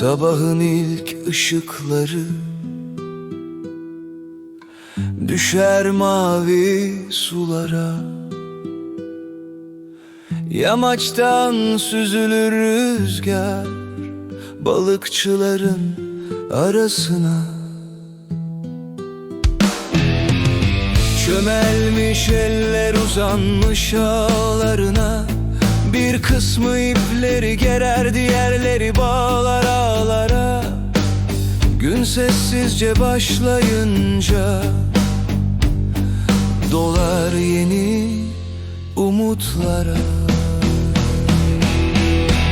Sabahın ilk ışıkları Düşer mavi sulara. Yamaçtan süzülür rüzgar Balıkçıların arasına. Çömelmiş eller uzanmış ağlarına. Bir kısmı ipleri gerer diğerleri bağlar ağlara Gün sessizce başlayınca Dolar yeni umutlara.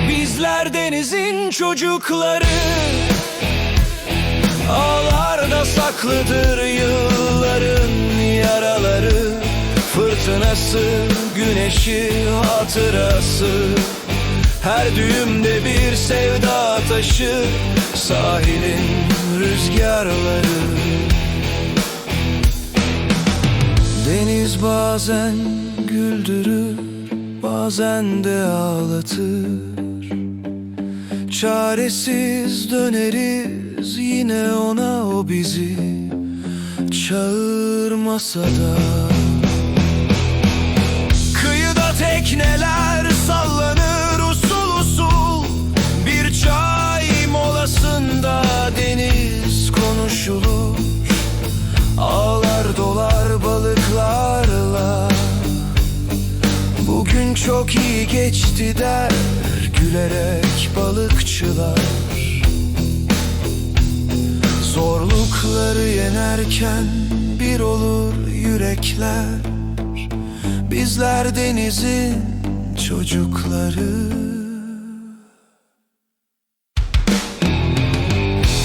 Bizler denizin çocukları Ağlarda saklıdır yılların yaraları. Fırtınası, güneşi, hatırası Her düğümde bir sevda taşı Sahilin rüzgarları. Deniz bazen güldürür Bazen de ağlatır. Çaresiz döneriz yine ona o bizi çağırmasa da. Kıyıda tekneler çok iyi geçti der gülerek balıkçılar. Zorlukları yenerken bir olur yürekler. Bizler denizin çocukları.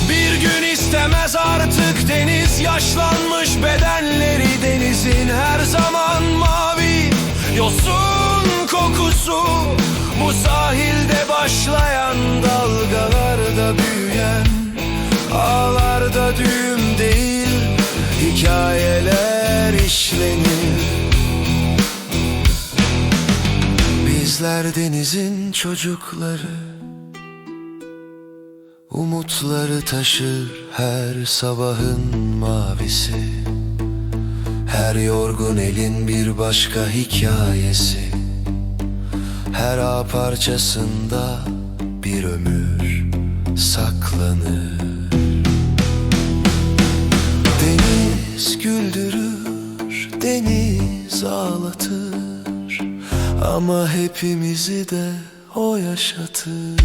Bir gün istemez artık deniz yaşlanmış bedenleri denizin her zaman mavi. Yosun kokusu bu sahilde başlayan dalgalarda büyüyen ağlarda düğüm değil hikayeler işlenir. Bizler denizin çocukları Umutları taşır her sabahın mavisi. Her yorgun elin bir başka hikayesi Her ağ parçasında bir ömür saklanır. Deniz güldürür, deniz ağlatır. Ama hepimizi de o yaşatır